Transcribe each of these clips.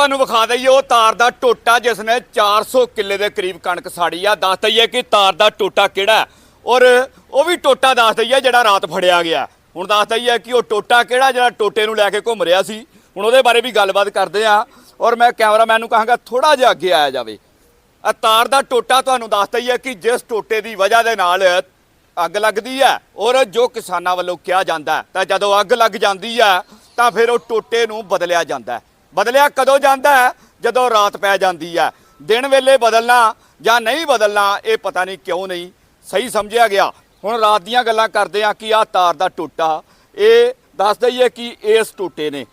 ਤੁਹਾਨੂੰ ਵਿਖਾ ਦਈਏ, ਉਹ ਤਾਰ ਦਾ ਟੋਟਾ ਜਿਸ ਨੇ 400 ਕਿੱਲੇ ਦੇ ਕਰੀਬ ਕਣਕ ਸਾੜੀ ਆ। ਦੱਸ ਦਈਏ ਕਿ ਤਾਰ ਦਾ ਟੋਟਾ ਕਿਹੜਾ ਔਰ ਉਹ ਵੀ ਟੋਟਾ ਦੱਸ ਦਈਏ ਜਿਹੜਾ ਰਾਤ ਫੜਿਆ ਗਿਆ। ਹੁਣ ਦੱਸ ਦਈਏ ਕਿ ਉਹ ਟੋਟਾ ਕਿਹੜਾ ਜਿਹੜਾ ਟੋਟੇ ਨੂੰ ਲੈ ਕੇ ਘੁੰਮ ਰਿਹਾ ਸੀ। ਹੁਣ ਉਹਦੇ ਬਾਰੇ ਵੀ ਗੱਲਬਾਤ ਕਰਦੇ ਆ। ਔਰ ਮੈਂ ਕੈਮਰਾਮੈਨ ਨੂੰ ਕਹਾਂਗਾ ਥੋੜਾ ਜਿਹਾ ਅੱਗੇ ਆਇਆ ਜਾਵੇ। ਆ ਤਾਰ ਦਾ ਟੋਟਾ ਤੁਹਾਨੂੰ ਦੱਸ ਦਈਏ ਕਿ ਜਿਸ ਟੋਟੇ ਦੀ ਵਜ੍ਹਾ ਦੇ ਨਾਲ ਅੱਗ ਲੱਗਦੀ ਹੈ ਔਰ ਜੋ ਕਿਸਾਨਾਂ ਵੱਲੋਂ ਕਿਹਾ ਜਾਂਦਾ ਤਾਂ ਜਦੋਂ ਅੱਗ ਲੱਗ ਜਾਂਦੀ ਹੈ, ਤਾਂ ਫਿਰ ਉਹ ਟੋਟੇ ਨੂੰ ਬਦਲਿਆ ਜਾਂਦਾ ਬਦਲਿਆ ਕਦੋਂ ਜਾਂਦਾ ਹੈ? ਜਦੋਂ ਰਾਤ ਪੈ ਜਾਂਦੀ ਹੈ। ਦਿਨ ਵੇਲੇ ਬਦਲਣਾ ਜਾਂ ਨਹੀਂ ਬਦਲਣਾ, ਇਹ ਪਤਾ ਨਹੀਂ ਕਿਉਂ ਨਹੀਂ ਸਹੀ ਸਮਝਿਆ ਗਿਆ। ਹੁਣ ਰਾਤ ਦੀਆਂ ਗੱਲਾਂ ਕਰਦੇ ਆ ਕਿ ਆਹ ਤਾਰ ਦਾ ਟੋਟਾ, ਇਹ ਦੱਸ ਦਈਏ ਕਿ ਇਸ ਟੋਟੇ ਨੇ।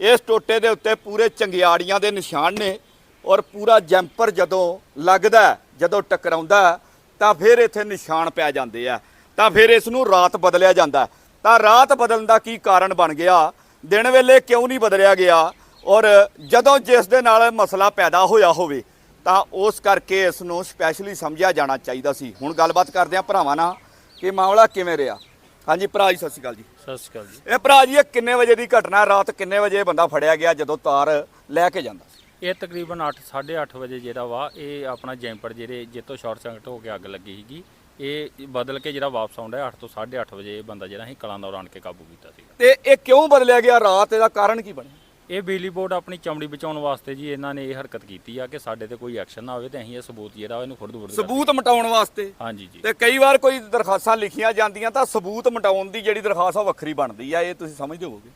ਇਸ ਟੋਟੇ ਦੇ ਉੱਤੇ ਪੂਰੇ ਚੰਗਿਆੜੀਆਂ ਦੇ ਨਿਸ਼ਾਨ ਨੇ ਔਰ ਪੂਰਾ ਜੈਂਪਰ ਜਦੋਂ ਲੱਗਦਾ ਜਦੋਂ ਟਕਰਾਉਂਦਾ ਤਾਂ ਫਿਰ ਇੱਥੇ ਨਿਸ਼ਾਨ ਪੈ ਜਾਂਦੇ ਆ। ਤਾਂ ਫਿਰ ਇਸ ਨੂੰ ਰਾਤ ਬਦਲਿਆ ਜਾਂਦਾ ਤਾਂ ਰਾਤ ਬਦਲਣ ਦਾ ਕੀ ਕਾਰਨ ਬਣ ਗਿਆ? ਦਿਨ ਵੇਲੇ ਕਿਉਂ ਨਹੀਂ ਬਦਲਿਆ ਗਿਆ? ਔਰ ਜਦੋਂ ਜਿਸ ਦੇ ਨਾਲ ਮਸਲਾ ਪੈਦਾ ਹੋਇਆ ਹੋਵੇ ਤਾਂ ਉਸ ਕਰਕੇ ਇਸ ਨੂੰ ਸਪੈਸ਼ਲੀ ਸਮਝਿਆ ਜਾਣਾ ਚਾਹੀਦਾ ਸੀ। ਹੁਣ ਗੱਲਬਾਤ ਕਰਦੇ ਆ ਭਰਾਵਾਂ ਨਾਲ ਕਿ ਮਾਮਲਾ ਕਿਵੇਂ ਰਿਹਾ। ਹਾਂਜੀ ਭਰਾ ਜੀ ਸਤਿ ਸ਼੍ਰੀ ਅਕਾਲ ਜੀ। ਸਤਿ ਸ਼੍ਰੀ ਅਕਾਲ ਜੀ। ਇਹ ਭਰਾ ਜੀ ਇਹ ਕਿੰਨੇ ਵਜੇ ਦੀ ਘਟਨਾ? ਰਾਤ ਕਿੰਨੇ ਵਜੇ ਬੰਦਾ ਫੜਿਆ ਗਿਆ ਜਦੋਂ ਤਾਰ ਲੈ ਕੇ ਜਾਂਦਾ? ਸੀ ਇਹ ਤਕਰੀਬਨ 8 8:30 ਵਜੇ ਜਿਹੜਾ ਵਾ ਇਹ ਆਪਣਾ ਜੈਂਪਰ ਜਿਹੜੇ ਜਿੱਤੋਂ ਸ਼ਾਰਟ ਸਰਕਟ ਹੋ ਕੇ ਅੱਗ ਲੱਗੀ ਸੀਗੀ ਇਹ ਬਦਲ ਕੇ ਜਿਹੜਾ ਵਾਪਸ ਆਉਂਦਾ 8 ਤੋਂ 8:30 ਵਜੇ ਇਹ ਬੰਦਾ ਜਿਹੜਾ ਅਸੀਂ ਕਲਾਂਦੌਰ ਆਣ ਕੇ ਕਾਬੂ ਕੀਤਾ ਸੀਗਾ। ਤੇ ਇਹ ਕਿਉਂ ਬਦਲਿਆ ਗਿਆ? ਰਾਤ ਇਹਦਾ ਕਾਰਨ ਕੀ ਬਣਿਆ? ਇਹ ਬਿਜਲੀ ਬੋਰਡ ਆਪਣੀ ਚਮੜੀ ਬਚਾਉਣ ਵਾਸਤੇ ਜੀ ਇਹਨਾਂ ਨੇ ਇਹ ਹਰਕਤ ਕੀਤੀ ਆ ਕਿ ਸਾਡੇ ਤੇ ਕੋਈ ਐਕਸ਼ਨ ਨਾ ਹੋਵੇ ਤੇ ਅਸੀਂ ਇਹ ਸਬੂਤ ਜਿਹੜਾ ਇਹਨੂੰ ਖੁਰਦ ਖੁਰਦ ਸਬੂਤ ਮਟਾਉਣ ਵਾਸਤੇ? ਹਾਂਜੀ ਜੀ। ਤੇ ਕਈ ਵਾਰ ਕੋਈ ਦਰਖਾਸਤਾਂ ਲਿਖੀਆਂ ਜਾਂਦੀਆਂ ਤਾਂ ਸਬੂਤ ਮਟਾਉਣ ਦੀ ਜਿਹੜੀ ਦਰਖਾਸਤ ਆ ਉਹ ਵੱਖਰੀ ਬਣਦੀ ਆ ਇਹ ਤੁਸੀਂ ਸਮਝਦੇ ਹੋਵੋਗੇ?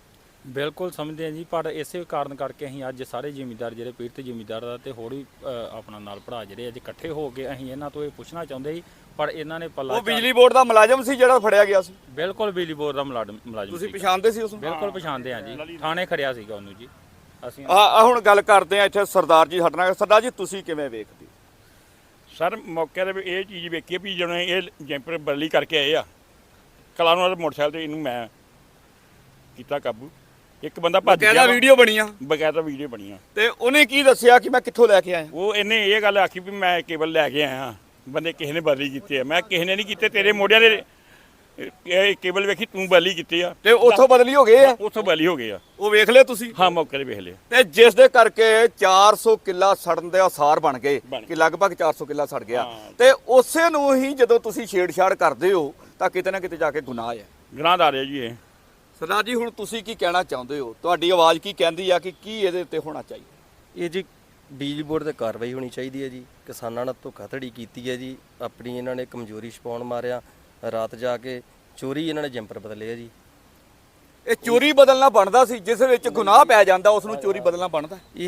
ਬਿਲਕੁਲ ਸਮਝਦੇ ਹਾਂ ਜੀ ਪਰ ਇਸੇ ਕਾਰਨ ਕਰਕੇ ਅਸੀਂ ਅੱਜ ਸਾਰੇ ਜ਼ਿਮੀਂਦਾਰ ਜਿਹੜੇ ਪੀੜਤ ਜ਼ਿਮੀਂਦਾਰ ਦਾ ਤੇ ਹੋਰ ਵੀ ਅ, ਆਪਣਾ ਨਾਲ ਭਰਾ ਜਿਹੜੇ ਅੱਜ ਇਕੱਠੇ ਹੋ ਕੇ ਅਸੀਂ ਇਹਨਾਂ ਤੋਂ ਇਹ ਪੁੱਛਣਾ ਚਾਹੁੰਦੇ ਸੀ ਪਰ ਇਹਨਾਂ ਨੇ ਪੱਲਾ ਉਹ ਬਿਜਲੀ ਬੋਰਡ ਦਾ ਮੁਲਾਜ਼ਮ ਸੀ ਜਿਹੜਾ ਫੜਿਆ ਗਿਆ ਸੀ। ਬਿਲਕੁਲ ਬਿਜਲੀ ਬੋਰਡ ਦਾ ਮੁਲਾਜ਼ਮ ਮੁਲਾਜ਼ਮ ਤੁਸੀਂ। ਪਛਾਣਦੇ ਸੀ ਉਸ ਨੂੰ? ਬਿਲਕੁਲ ਪਛਾਣਦੇ ਹਾਂ ਜੀ। ਥਾਣੇ ਖੜਿਆ ਸੀਗਾ ਉਹਨੂੰ ਜੀ। ਅਸੀਂ ਆ ਆ ਹੁਣ ਗੱਲ ਕਰਦੇ ਆ ਇੱਥੇ ਸਰਦਾਰ ਜੀ ਸਾਡੇ ਨਾਲ। ਸਰਦਾਰ ਜੀ ਤੁਸੀਂ ਕਿਵੇਂ ਵੇਖਦੇ? ਹੋ? ਸਰ ਮੌਕੇ ਤੇ ਵੀ ਇਹ ਚੀਜ਼ ਵੇਖੀ ਵੀ ਜਦੋਂ ਇਹ ਜੈਂਪਰ ਬਦਲੀ ਕਰਕੇ ਆਏ ਆ ਵਾਲੇ ਮੋਟਰਸਾਈਕਲ ਤੇ ਇਹਨੂੰ ਮੈਂ ਕੀਤਾ ਕਾਬੂ। ਇੱਕ ਬੰਦਾ ਭੱਜ ਬਕਾਇਦਾ ਗਿਆ ਵੀਡੀਓ ਬਣੀਆਂ ਬਕਾਇਦਾ ਵੀਡੀਓ ਬਣੀਆਂ ਤੇ ਉਹਨੇ ਕੀ ਦੱਸਿਆ ਕਿ ਮੈਂ ਕਿੱਥੋਂ ਲੈ ਕੇ ਆਇਆ? ਉਹ ਇਹਨੇ ਇਹ ਗੱਲ ਆਖੀ ਵੀ ਮੈਂ ਕੇਬਲ ਲੈ ਕੇ ਆਇਆ। ਬੰਦੇ ਕਿਸੇ ਨੇ ਬਦਲੀ ਕੀਤੀ ਆ। ਮੈਂ ਕਿਸੇ ਨੇ ਨਹੀਂ ਕੀਤੇ ਤੇਰੇ ਮੋਢਿਆਂ ਦੇ ਇਹ ਕੇਬਲ ਵੇਖੀ ਤੂੰ ਬਦਲੀ ਕੀਤੀ ਆ। ਤੇ ਉੱਥੋਂ ਬਦਲੀ ਹੋ ਗਏ ਆ? ਉੱਥੋਂ ਬਦਲੀ ਹੋ ਗਏ ਆ। ਉਹ ਵੇਖ ਲਿਆ ਤੁਸੀਂ? ਹਾਂ ਮੌਕੇ ਤੇ ਵੇਖ ਲਿਆ। ਤੇ ਜਿਸ ਦੇ ਕਰਕੇ 400 ਕਿੱਲਾ ਸੜਨ ਦੇ ਆਸਾਰ ਬਣ ਗਏ ਬਣ। ਕਿ ਲਗਭਗ 400 ਕਿੱਲਾ ਸੜ ਗਿਆ। ਹਾਂ। ਤੇ ਉਸੇ ਨੂੰ ਹੀ ਜਦੋਂ ਤੁਸੀਂ ਛੇੜਛਾੜ ਕਰਦੇ ਹੋ ਤਾਂ ਕਿਤੇ ਨਾ ਕਿਤੇ ਜਾ ਕੇ ਗੁਨਾਹ ਹੈ ਗਨਾਹਦਾਰ ਹੈ ਜੀ ਇਹ। ਸਰਦਾਰ ਜੀ ਹੁਣ ਤੁਸੀਂ ਕੀ ਕਹਿਣਾ ਚਾਹੁੰਦੇ ਹੋ? ਤੁਹਾਡੀ ਆਵਾਜ਼ ਕੀ ਕਹਿੰਦੀ ਆ ਕਿ ਕੀ ਇਹਦੇ ਉੱਤੇ ਹੋਣਾ ਚਾਹੀਦਾ? ਇਹ ਜੀ ਬਿਜਲੀ ਬੋਰਡ ਤੇ ਕਾਰਵਾਈ ਹੋਣੀ ਚਾਹੀਦੀ ਹੈ ਜੀ। ਕਿਸਾਨਾਂ ਨਾਲ ਧੋਖਾਧੜੀ ਕੀਤੀ ਹੈ ਜੀ। ਆਪਣੀ ਇਹਨਾਂ ਨੇ ਕਮਜ਼ੋਰੀ ਛਪਾਉਣ ਮਾਰਿਆ। ਰਾਤ ਜਾ ਕੇ ਚੋਰੀ ਇਹਨਾਂ ਨੇ ਜੰਪਰ ਬਦਲੇ ਆ ਜੀ। ਇਹ ਚੋਰੀ ਬਦਲਣਾ ਬਣਦਾ ਸੀ ਜਿਸ ਵਿੱਚ ਗੁਨਾਹ ਪੈ ਜਾਂਦਾ ਉਸ ਨੂੰ ਚੋਰੀ ਬਦਲਣਾ ਬਣਦਾ। ਇਹ